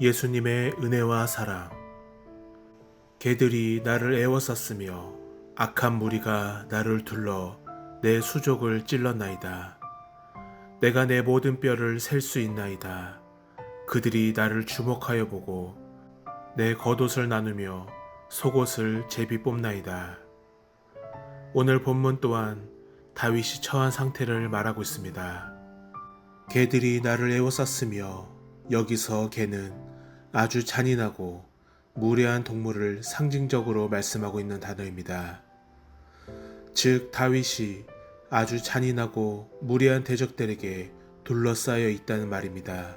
예수님의 은혜와 사랑. 개들이 나를 애워쌌으며 악한 무리가 나를 둘러 내 수족을 찔렀나이다. 내가 내 모든 뼈를 셀 수 있나이다. 그들이 나를 주목하여 보고 내 겉옷을 나누며 속옷을 제비 뽑나이다. 오늘 본문 또한 다윗이 처한 상태를 말하고 있습니다. 개들이 나를 애워쌌으며 여기서 개는 아주 잔인하고 무례한 동물을 상징적으로 말씀하고 있는 단어입니다. 즉, 다윗이 아주 잔인하고 무례한 대적들에게 둘러싸여 있다는 말입니다.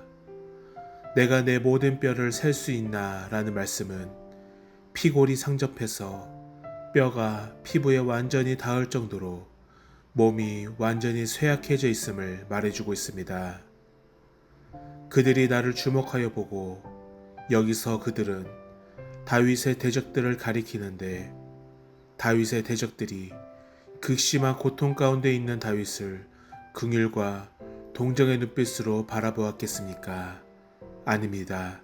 내가 내 모든 뼈를 셀 수 있나 라는 말씀은 피골이 상접해서 뼈가 피부에 완전히 닿을 정도로 몸이 완전히 쇠약해져 있음을 말해주고 있습니다. 그들이 나를 주목하여 보고 여기서 그들은 다윗의 대적들을 가리키는데 다윗의 대적들이 극심한 고통 가운데 있는 다윗을 긍휼과 동정의 눈빛으로 바라보았겠습니까? 아닙니다.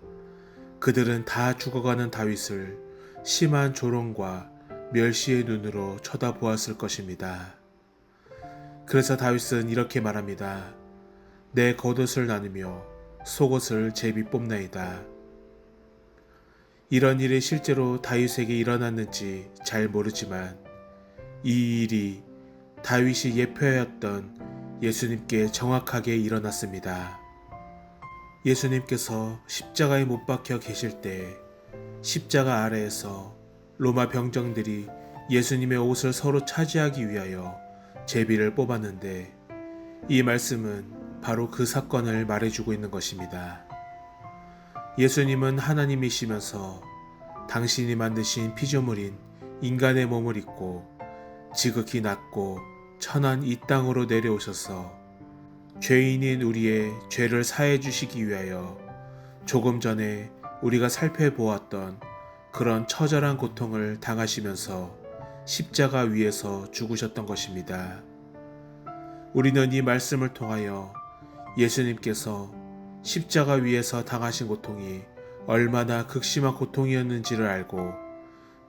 그들은 다 죽어가는 다윗을 심한 조롱과 멸시의 눈으로 쳐다보았을 것입니다. 그래서 다윗은 이렇게 말합니다. 내 겉옷을 나누며 속옷을 제비 뽑나이다. 이런 일이 실제로 다윗에게 일어났는지 잘 모르지만 이 일이 다윗이 예표하였던 예수님께 정확하게 일어났습니다. 예수님께서 십자가에 못 박혀 계실 때 십자가 아래에서 로마 병정들이 예수님의 옷을 서로 차지하기 위하여 제비를 뽑았는데 이 말씀은 바로 그 사건을 말해주고 있는 것입니다. 예수님은 하나님이시면서 당신이 만드신 피조물인 인간의 몸을 입고 지극히 낮고 천한 이 땅으로 내려오셔서 죄인인 우리의 죄를 사해 주시기 위하여 조금 전에 우리가 살펴보았던 그런 처절한 고통을 당하시면서 십자가 위에서 죽으셨던 것입니다. 우리는 이 말씀을 통하여 예수님께서 십자가 위에서 당하신 고통이 얼마나 극심한 고통이었는지를 알고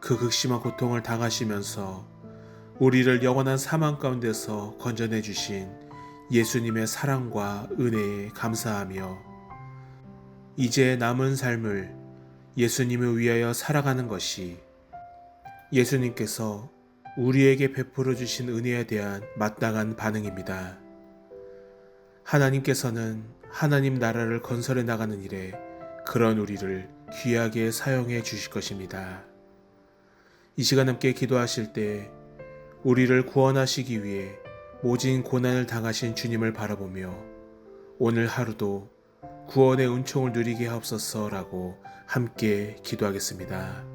그 극심한 고통을 당하시면서 우리를 영원한 사망 가운데서 건져내 주신 예수님의 사랑과 은혜에 감사하며 이제 남은 삶을 예수님을 위하여 살아가는 것이 예수님께서 우리에게 베풀어 주신 은혜에 대한 마땅한 반응입니다. 하나님께서는 하나님 나라를 건설해 나가는 일에 그런 우리를 귀하게 사용해 주실 것입니다. 이 시간 함께 기도하실 때 우리를 구원하시기 위해 모진 고난을 당하신 주님을 바라보며 오늘 하루도 구원의 은총을 누리게 하옵소서라고 함께 기도하겠습니다.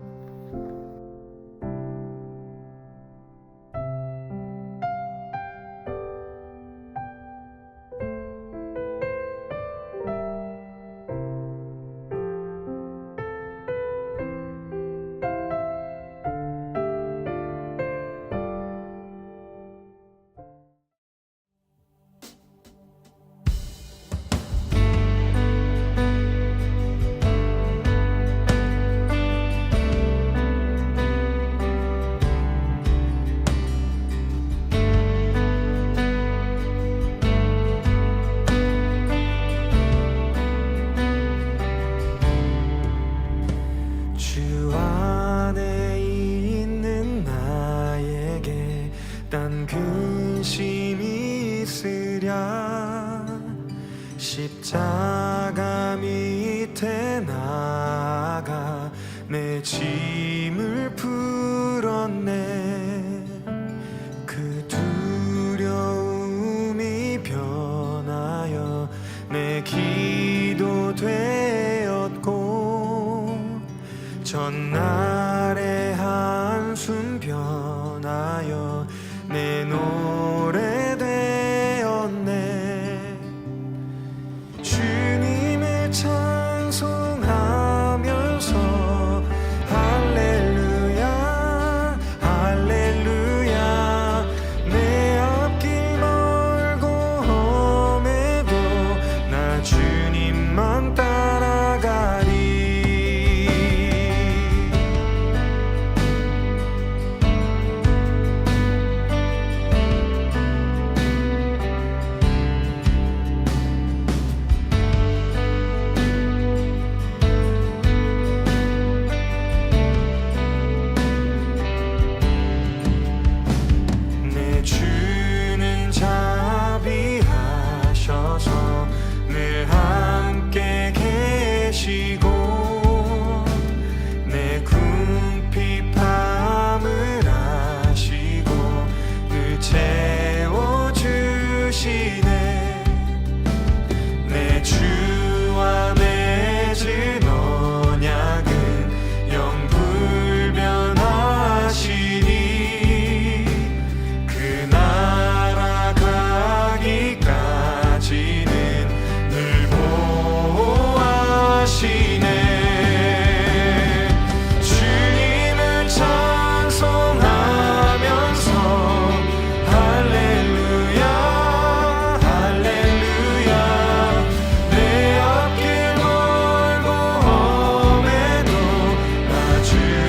to